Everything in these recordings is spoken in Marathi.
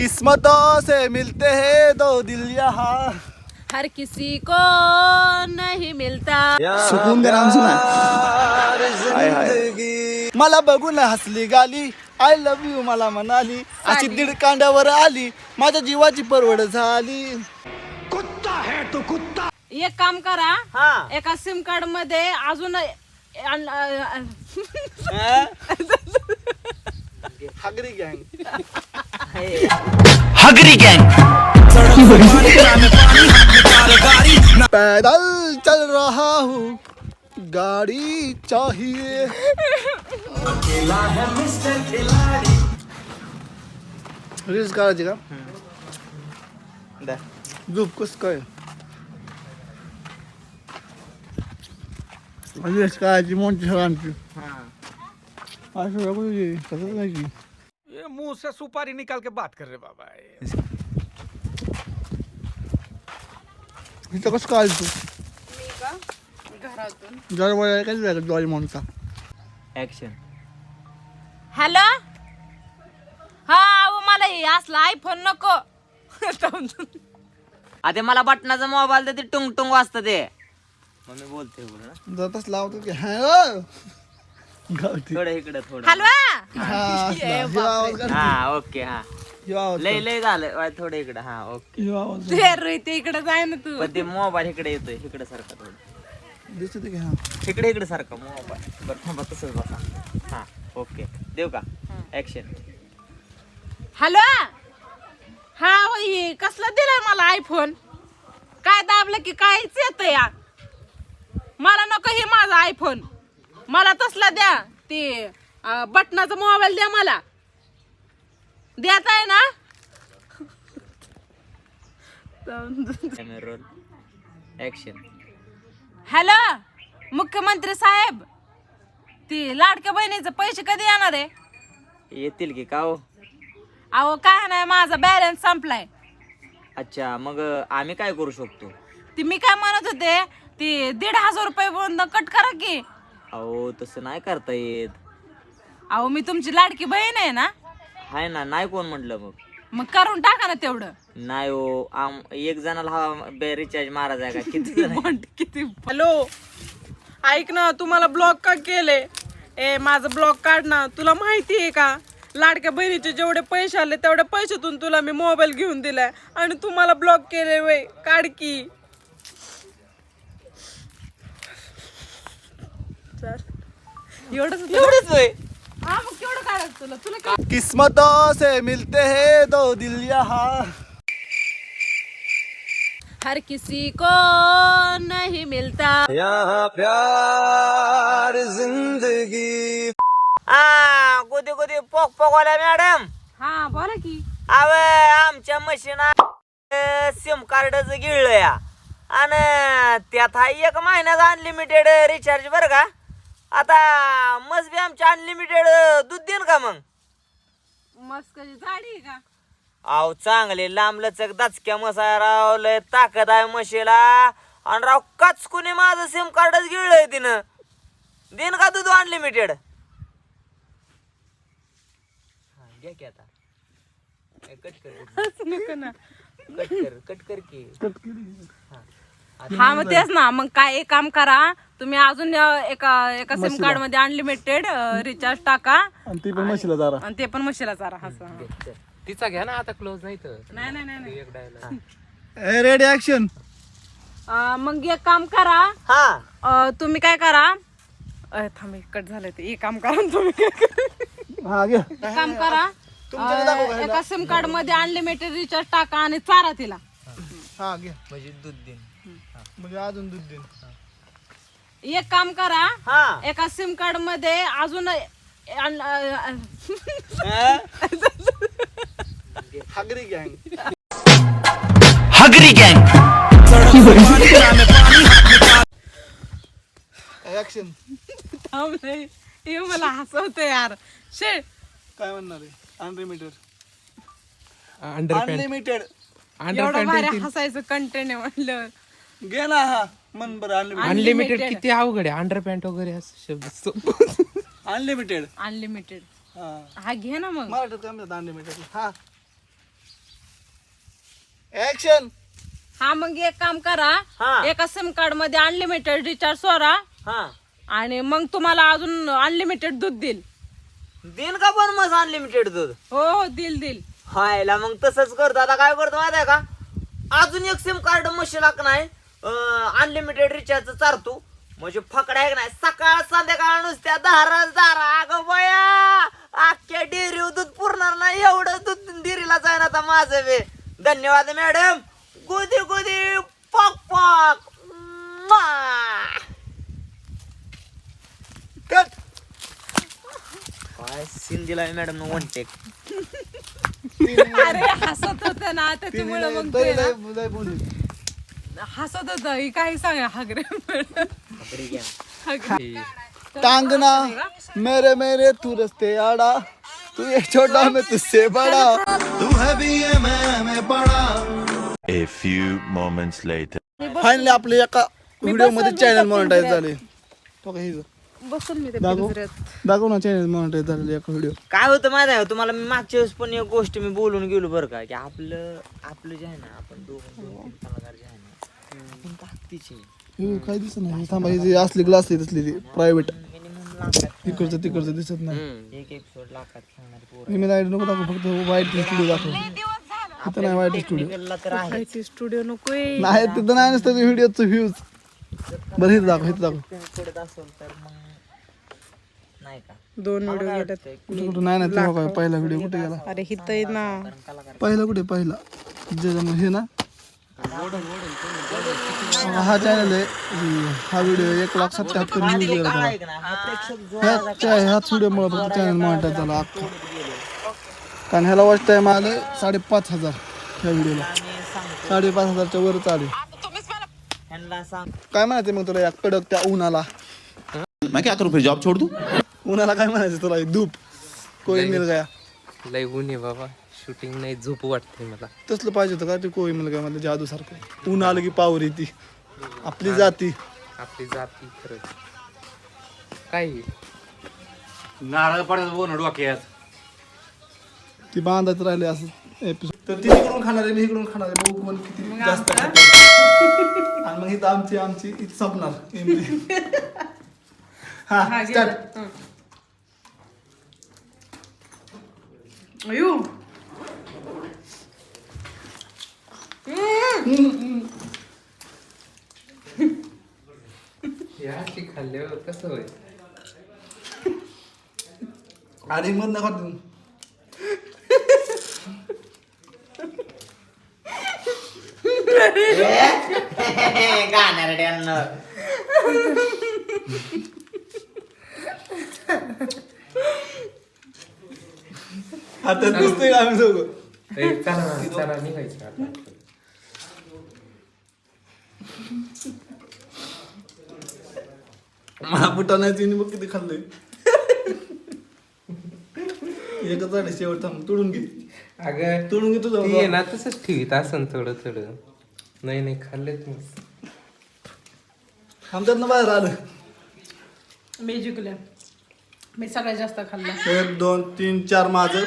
किस्मतों से मिलते हैं दो दिल यहाँ। हर किसी को नहीं मिलता। सुकून का नाम सुना हाय हाय। मला बघून हसली गाली। आय लव्ह यू मला म्हणाली। अशी दीड कांड्यावर आली। माझ्या जीवाची परवड झाली। एक काम करा हा. एका सिम कार्डमध्ये अजून अन- अ- हागरी गँग। हगरी गैंग। पैदल चल रहा हूँ गाड़ी चाहिए। रील्स काढायची का झोप कस काय रील्स काढायची मोठी सगळ्यांची असं नको तुझी तसंच नाही की ये मुँह से सुपारी निकाल के बात कर रहे बाबा इथं कसं काय तू? घरातून. जरा वेळ काय वेगळं डॉली म्हणता ऍक्शन हॅलो? हा अहो मला हे असला आयफोन नको. आता मला बटनाचा मोबाईल तर ते टुंग टुंग वाजतं ते. मग मी बोलते बोल ना जातच लावतो की हॅलो? गावठी. थोडं इकडं थोडं. हलवा? हा असला. ह्यो आवाज काढ. हा ओके हा. ह्यो आवाज लय लय झालं. थोडं इकडं हा ओके. ह्यो आवाज ते रोहित इकडे जाय ना तू. पण ते मोबाईल इकडे येतोय इकडे सारखा थोडं. दिसत की? हा. इकडे इकडे सारखा मोबाईल. बरं थांबा तसंच बसा. हा ओके. देऊ का? ऍक्शन हॅलो हा वही कसला दिलाय मला आयफोन काय दाबलं की काहीच येत या? मला नको हे माझा आयफोन मला तसला द्या. ते बटनाचा मोबाईल द्या मला. द्याच आहे ना? रोल ऍक्शन हॅलो मुख्यमंत्री साहेब. ती लाडक्या बहिणीचे पैसे कधी येणार आहे? येतील की का हो? अहो काय नाही माझा बॅलन्स संपलाय. अच्छा मग आम्ही काय करू शकतो? ती मी काय म्हणत होते ती दीड हजार रुपये कट करा की. अहो तसं नाही करता येत. अहो मी तुमची लाडकी बहीण आहे ना? हाय ना नाही कोण म्हटलं मग? मग करून टाका ना तेवढं. नाही हो आम एक जणाला हा बे रिचार्ज मारायचा आहे का? किती जण आहे? किती हॅलो ऐक ना तुम्हाला ब्लॉक का केले? ए माझं ब्लॉक काढ ना. तुला माहिती आहे का? लाडक्या बहिणीचे जेवढे पैसे आले तेवढ्या पैशातून तुला मी मोबाईल घेऊन दिलाय. आणि तुम्हाला ब्लॉक केले वय. काढ की. एवढंच एवढंच वय हा मग केवढं काढायचं तुला? तुला काय किस्मतों से मिलते हैं दो दिल यहाँ. हर किसी को नहीं मिलता। आ गोदी गोदी पोक पोकवाल्या मॅडम हा बोला की. अव आमच्या मशीना सिम कार्डच गिळलं या. आणि त्यात हा एक महिन्याचा अनलिमिटेड रिचार्ज बरं का? आता मस्त बी आमच्या अनलिमिटेड दूध देईन का मग? मस्त झाडी का? अहो चांगले लांब लचक दचक्या मसाला राव लय ताकद आहे म्हशीला. आणि राव काचकुनी माझं सिम कार्डच गिळलंय तिनं. देईन का दूध अनलिमिटेड घ्या की आता. ए, कट कर. कट कर कट कर की. हा मग तेच ना मग काय एक काम करा तुम्ही अजून एका एका सिम कार्डमध्ये अनलिमिटेड रिचार्ज टाका. आणि ती पण म्हशीला जरा. आणि ते पण म्हशीला चारा असं. तिचा घ्या ना आता क्लोज नाही तर. नाही नाही नाही, नाही. रेडी ऍक्शन अं, मग एक काम करा. हा. अं, तुम्ही काय करा. अं, थांब एक कट झालं ते. एक काम करा आणि तुम्ही. काय करा हा घे. एक काम करा. अं, एका सिम कार्डमध्ये अनलिमिटेड रिचार्ज टाका आणि चारा तिला. हा घे. म्हणजे दूध देईन. म्हणजे अजून दूध देईन. एक काम करा हा. एका सिम कार्डमध्ये अजून अन- अं, हागरी गँग. हगरी गैंग. ऍक्शन थांब नाही हे मला हसवतं यार. शे. काय म्हणणार आहे? अनलिमिटेड अंडर अनलिमिटेड एवढं भारी हसायचं कंटेंट आहे म्हणलं ना हा. मन बरं अनलिमिटेड किती अवघड आहे. अंडर पॅन्ट वगैरे असं शब्द अनलिमिटेड अनलिमिटेड हा. हा घे ना मग. मराठीत काय म्हणतात अनलिमिटेड हा. ऍक्शन हा मग एक काम करा. हा. एका सिम कार्डमध्ये अनलिमिटेड रिचार्ज सोडा. हा. आणि मग तुम्हाला अजून अनलिमिटेड दूध देईल. दिन का पण मग अनलिमिटेड दूध? हो हो देईल देईल. हायला मग तसंच करतो. आता काय करतो माहिती आहे का? अजून एक सिम कार्ड मशीन नाही. अनलिमिटेड रिचार्ज चारतो. म्हणजे फकडा आहे का नाही? सकाळ संध्याकाळ नुसत्या धारा धारा अगं बया अख्ख्या डेअरी दूध पुरणार नाही. एवढं दूध डेअरीला जाईन आता माझं बे. धन्यवाद मॅडम गोदी गोदी पॉक पॉक. काय सीन दिलाय मॅडम वन टेक अरे हसत होत ना त्याच्यामुळे मग ते ना, हसत होत ही काही सांगा हागरे टांगना मेरे मेरे तू रस्ते आड़ा. तू ये छोटा मैं तुझसे बड़ा. तू है भी ये मैं मैं बड़ा. A few moments later. Finally आपले एका व्हिडिओमध्ये चॅनल मॉनिटाईज? झाले. तो काही बसून मी ते दाखव. ना चॅनल मॉनिटाईज झालेले एका व्हिडिओ काय होतं माहिती आहे का? तुम्हाला मी मागच्या वेळेस पण एक गोष्ट मी बोलून गेलो बरं का की आपलं आपलं जे आहे ना आपण दोघं तीन कलाकार आहे ना ताकदीचे काय दिसत नाही. थांबा ही जी असली ग्लास असली ती प्रायव्हेट मिनिमम लाखात इकडचं तिकडचं दिसत नाही. एक एपिसोड लाखात खेळणारी पोर. मी लाइट नको दाखव फक्त वाईट स्टुडिओ दाखव. तिथं नाही वाईट स्टुडिओ टेक्निकलला तर आहे खायची स्टुडिओ नकोय. नाही तिथं नाही नसतं व्हिडिओचं व्ह्यूज बरं इथं दाखव इथं दाखव. पिनकोड असेल तर मग नाही का? दोन व्हिडिओ गेल्यात. कुठं कुठं? नाही ना तेव्हा काय पहिला व्हिडिओ कुठे गेला? अरे आहे ना. पहिला कुठे पहिला? ज्याच्यामुळे हे ना? हा चॅनल आहे. हा व्हिडिओ एक लाख सत्याहत्तर व्ह्यूज गेला हा ह्याच ह्याच व्हिडिओमुळे फक्त चॅनल मॉनिटाईज झाला अख्खा. कारण ह्याला वॉच टाईम आलं साडेपाच हजार ह्या व्हिडिओला साडेपाच हजारच्या वर चालू ह्यांना सांग काय म्हणायचं मग तुला या कडक त्या उन्हाला? मैं क्या करूँ फिर जॉब छोड़ दूँ? उन्हाला काय म्हणायचं तुला? धूप. कोई मिल गया. लय ऊन आहे बाबा. शूटिंग नाही झोप वाटते मला. तसलं पाहिजे होतं का ते कोई मिल गया मध्ये जादू सारखं ऊन आलं की पावर येते आपली जाती. आपली जाती खरंच. काय? हे? नारळ पडत बोन डोक्यात. ती बांधायचं राहिले असं एपिसोड तर ती इकडून खाणार आहे मी इकडून खाणार आहे. बघू कोण किती जास्त खाते. आणि मग इथं आमची आमची इथं संपणार. हा स्टार्ट अयो या अशी खाल्ल्यावर कसं होईल? आणि मग नका देऊ. गाणारड्यांना आता दिसतोय आम्ही ए, चला चला निघायचं आता. मला बुटा नाही तिने बघ किती खाल्लंय. एकच झाले शेवट थांब तोडून घे. अगं तोडून घे तुझं. ती आहे ना तसंच ठेवीत असं थोडं थोडं. नाही नाही खाल्ले तुम्ही आमच्यात बाहेर आलं. मी जिंकले. मी सगळ्यात जास्त खाल्ला. एक दोन तीन चार माझं.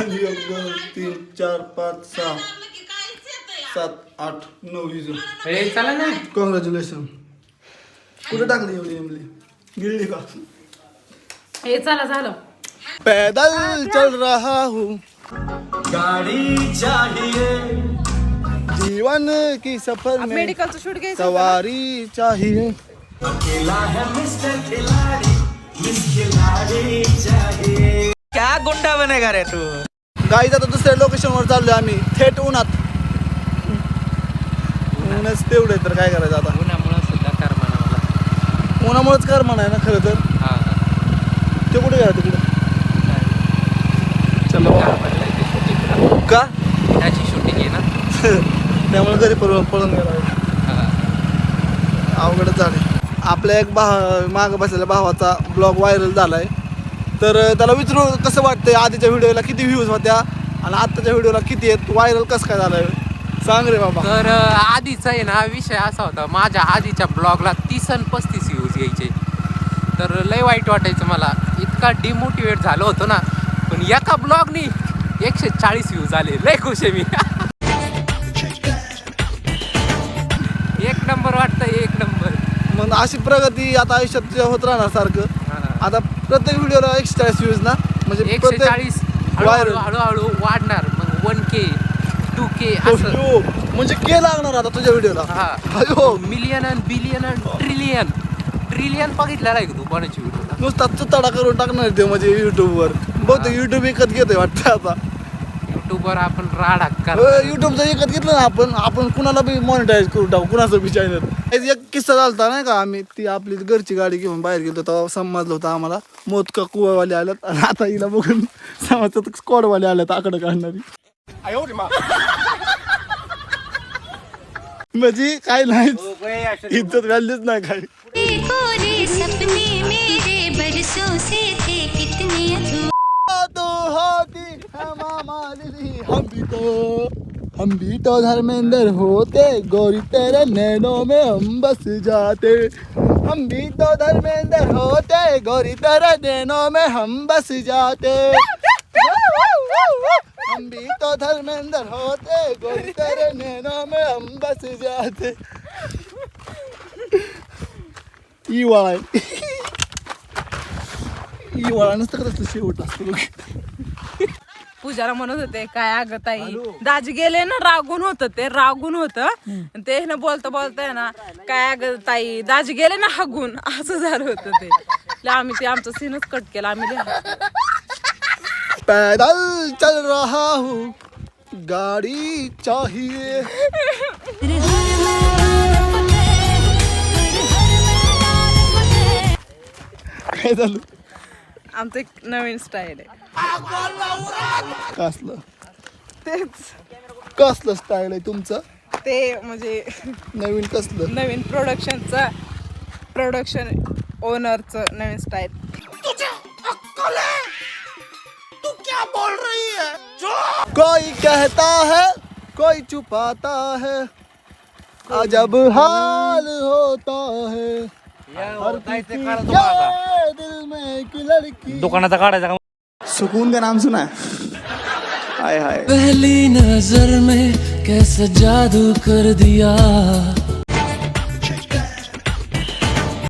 आणि एक दोन तीन चार पाच सहा. सात आठ नऊ हिजो ए चला ना. कॉंग्रॅच्युलेशन कुठे टाकली एवढी एमली? गिळली का? हे चला झालं. पैदल चल रहा हूँ. गाड़ी चाहिए. जीवन की सफर में मेडिकलचं शूट घ्यायचं सवारी चाहिए। क्या गुंडा बनेगा रे तू गाईच आता दुसऱ्या लोकेशनवर चाललोय आम्ही. थेट उन्हात. ऊनच तेवढे तर काय करायचं आता? उन्हामुळं सुद्धा कर म्हणा मला उन्हामुळेच कर म्हणाय ना खरं तर? हा. ते कुठे गेला तिकडे? चलो. पडलंय ते shooting. का? त्याची शूटिंग आहे ना. त्यामुळे घरी पळून पळून गेला. हा. अवघडच झाले आपल्या एक भाव माग बसलेल्या भावाचा ब्लॉग व्हायरल झालाय. तर त्याला विचारू कसं वाटतंय आधीच्या व्हिडिओला किती व्ह्यूज होत्या? आणि आत्ताच्या व्हिडिओला किती आहेत? व्हायरल कसं काय झालाय? सांग रे बाबा. तर आधीचा आहे ना विषय असा होता. माझ्या आधीच्या ब्लॉगला तीस आणि पस्तीस व्ह्यूज यायचे. तर लय वाईट वाटायचं मला. इतका डिमोटिवेट झालो होतो ना. पण एका ब्लॉगनी एकशे चाळीस व्ह्यूज आले. लय खुश आहे मी. नंबर वाटतं एक नंबर मग अशी प्रगती आता आयुष्यात तुझ्या होत राहणार सारखं आता प्रत्येक व्हिडिओला एकशे चाळीस व्ह्यूज ना? म्हणजे एकशे चाळीस. हळूहळू हळूहळू वाढणार. मग वन के के असं अयो, म्हणजे के लागणार आता तुझ्या व्हिडिओला हा. अयो. मिलियन अन बिलियन अन ट्रिलियन ट्रिलियन बघितलेला आहे का तू कोणाची व्हिडिओ नुसता चुताडा करून टाकणार ते म्हणजे युट्यूबवर बहुतेक युट्यूब विकत घेतोय वाटतं आता. युट्यूबवर आपण राडा कर युट्यूबचं विकत घेतलं ना आपण आपण कुणाला बी मॉनिटाईज करून टाकू कुणाचं बी चॅनल एक किस्सा झालता नाही का आम्ही ती आपली घरची गाडी घेऊन बाहेर गेलो तेव्हा समजलं होतं आम्हाला. मोदका कुवावाले आल्यात. आणि आता हिला बघून समजतं स्कॉडवाले आल्यात आकडे काढणारी. म्हणजे काय नाही. इज़्ज़त व्हॅल्यूच नाही काय हम भी तो धर्मेंद्र होते गोरी तेरे नैनों में हम बस जाते। हम भी तो धर्मेंद्र होते गोरी तेरे नैनों में हम बस जाते। भी तो धर्मेंद्र होते गोरी तेरे नैनों में हम बस जाते इवाळा आहे. इवाळा नसतं का तसलं शेवट असतं बघ. पूजाला म्हणत होते काय अगं ताई दाजी गेले ना रागून होत ते रागून होत ते ना बोलता बोलता ना काय अगं ताई दाजी गेले ना हागून असं झालं होतं ते आम्ही ते आमचं सीनच कट केला आम्ही. पैदल चल रहा हूँ। गाड़ी चाहिए। काय झालं आमचं एक नवीन स्टाईल आहे. कसलं? तेच. कसलं स्टाईल आहे तुमचं? ते म्हणजे नवीन कसलं? नवीन प्रोडक्शनचं प्रोडक्शन ओनरचं नवीन स्टाईल कोई कहता है कोई छुपाता है। अजब हाल होता है हर किसी के दिल में एक लड़की। दुकानाचा काढायचा का सुकून का नाम सुना है। हाय हाय। पहली नज़र में कैसा जादू कर दिया।